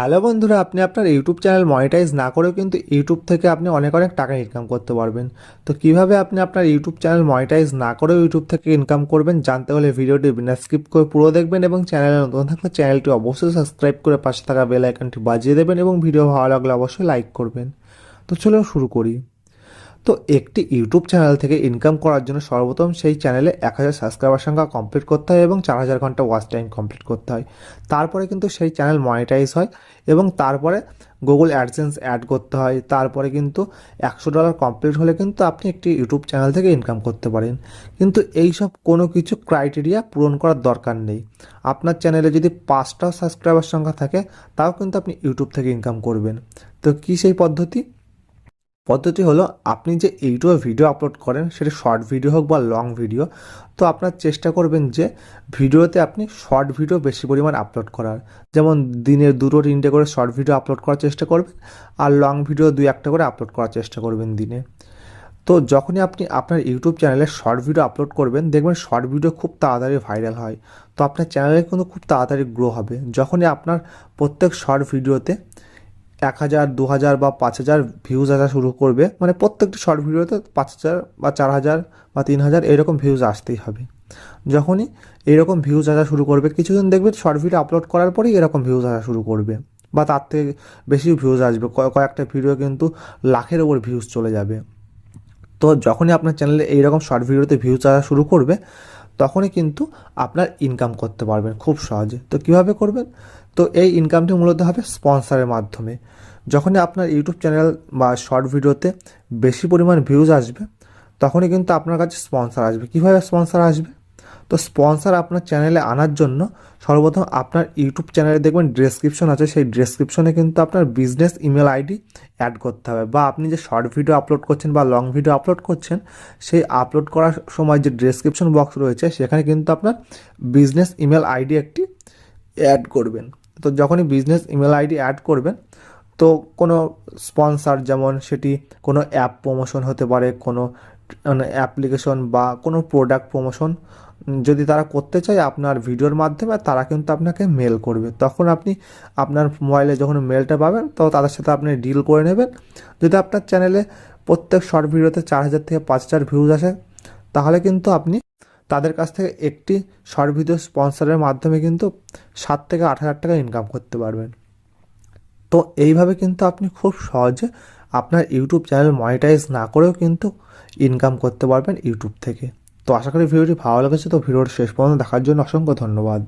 Hello বন্ধুরা, আপনি আপনার ইউটিউব চ্যানেল মনিটাইজ না করেও কিন্তু ইউটিউব থেকে আপনি অনেক অনেক টাকা ইনকাম করতে পারবেন। তো কীভাবে আপনি আপনার ইউটিউব চ্যানেল মনিটাইজ না করেও ইউটিউব থেকে ইনকাম করবেন জানতে হলে ভিডিওটি বিনা স্কিপ করে পুরো দেখবেন এবং চ্যানেলে নতুন থাকলে চ্যানেলটি অবশ্যই সাবস্ক্রাইব করে পাশে থাকা বেল আইকনটি বাজিয়ে দেবেন এবং ভিডিও ভালো লাগলে অবশ্যই লাইক করবেন। তো চলো শুরু করি। তো একটি ইউটিউব চ্যানেল থেকে ইনকাম করার জন্য সর্বপ্রথম সেই চ্যানেলে এক হাজার সাবস্ক্রাইবার সংখ্যা কমপ্লিট করতে হয় এবং চার হাজার ঘণ্টা ওয়াচ টাইম কমপ্লিট করতে হয়। তারপরে কিন্তু সেই চ্যানেল মনিটাইজ হয় এবং তারপরে গুগল অ্যাডসেন্স অ্যাড করতে হয়। তারপরে কিন্তু একশো ডলার কমপ্লিট হলে কিন্তু আপনি একটি ইউটিউব চ্যানেল থেকে ইনকাম করতে পারেন। কিন্তু এই সব কোনো কিছু ক্রাইটেরিয়া পূরণ করার দরকার নেই। আপনার চ্যানেলে যদি পাঁচটাও সাবস্ক্রাইবার সংখ্যা থাকে, তাও কিন্তু আপনি ইউটিউব থেকে ইনকাম করবেন। তো কী সেই পদ্ধতি? পদ্ধতি হলো আপনি যে ইউটিউবে ভিডিও আপলোড করেন, সেটা শর্ট ভিডিও হোক বা লং ভিডিও তো আপনার চেষ্টা করবেন যে ভিডিওতে আপনি শর্ট ভিডিও বেশি পরিমাণ আপলোড করার। যেমন দিনের দুটো তিনটে করে শর্ট ভিডিও আপলোড করার চেষ্টা করবেন, আর লং ভিডিও দুই একটা করে আপলোড করার চেষ্টা করবেন দিনে। তো যখনই আপনি আপনার ইউটিউব চ্যানেলে শর্ট ভিডিও আপলোড করবেন, দেখবেন শর্ট ভিডিও খুব তাড়াতাড়ি ভাইরাল হয়। তো আপনার চ্যানেলে কিন্তু খুব তাড়াতাড়ি গ্রো হবে। যখনই আপনার প্রত্যেক শর্ট ভিডিওতে এক হাজার, দু হাজার বা পাঁচ হাজার ভিউজ আসা শুরু করবে। মানে প্রত্যেকটি শর্ট ভিডিওতে পাঁচ হাজার বা চার হাজার বা তিন হাজার এরকম ভিউজ আসতেই হবে। যখনই এরকম ভিউজ আসা শুরু করবে, কিছুদিন দেখবে শর্ট ভিডিও আপলোড করার পরেই এরকম ভিউজ আসা শুরু করবে বা তার থেকে বেশি ভিউজ আসবে। কয়- কয়েকটা ভিডিও কিন্তু লাখের ওপর ভিউজ চলে যাবে। তো যখনই আপনার চ্যানেলে এইরকম শর্ট ভিডিওতে ভিউজ আসা শুরু করবে তখনই কিন্তু আপনার ইনকাম করতে পারবেন খুব সহজে। তো কীভাবে করবেন? তো এই ইনকামটি মূলত হবে স্পন্সারের মাধ্যমে। যখনই আপনার ইউটিউব চ্যানেল বা শর্ট ভিডিওতে বেশি পরিমাণ ভিউজ আসবে, তখনই কিন্তু আপনার কাছে স্পন্সার আসবে। কীভাবে স্পন্সার আসবে? তো স্পন্সর আপনার চ্যানেলে আনার জন্য সর্বপ্রথম আপনার ইউটিউব চ্যানেলে দেখবেন ডেসক্রিপশন আছে। সেই ডেসক্রিপশনে কিন্তু আপনার বিজনেস ইমেল আইডি অ্যাড করতে হবে বা আপনি যে শর্ট ভিডিও আপলোড করছেন বা লং ভিডিও আপলোড করছেন, সেই আপলোড করার সময় যে ডেসক্রিপশন বক্স রয়েছে, সেখানে কিন্তু আপনার বিজনেস ইমেল আইডি একটি অ্যাড করবেন। তো যখনই বিজনেস ইমেল আইডি অ্যাড করবেন, তো কোনো স্পন্সার যেমন সেটি কোনো অ্যাপ প্রমোশন হতে পারে, কোনো মানে অ্যাপ্লিকেশন বা কোনো প্রোডাক্ট প্রমোশন যদি তারা করতে চায় আপনার ভিডিওর মাধ্যমে, তারা কিন্তু আপনাকে মেল করবে। তখন আপনি আপনার মোবাইলে যখন মেলটা পাবেন, তো তাদের সাথে আপনি ডিল করে নেবেন। যদি আপনার চ্যানেলে প্রত্যেক শর্ট ভিডিওতে চার হাজার থেকে পাঁচ হাজার ভিউজ আসে, তাহলে কিন্তু আপনি তাদের কাছ থেকে একটি শর্ট ভিডিও স্পন্সরের মাধ্যমে কিন্তু সাত থেকে আট হাজার টাকা ইনকাম করতে পারবেন। তো এইভাবে কিন্তু আপনি খুব সহজে আপনার ইউটিউব চ্যানেল মনিটাইজ না করেও কিন্তু ইনকাম করতে পারবেন ইউটিউব থেকে। তো আশা করি ভিডিওটি ভালো লেগেছে তো ভিডিওর শেষ পর্যন্ত দেখার জন্য অসংখ্য ধন্যবাদ।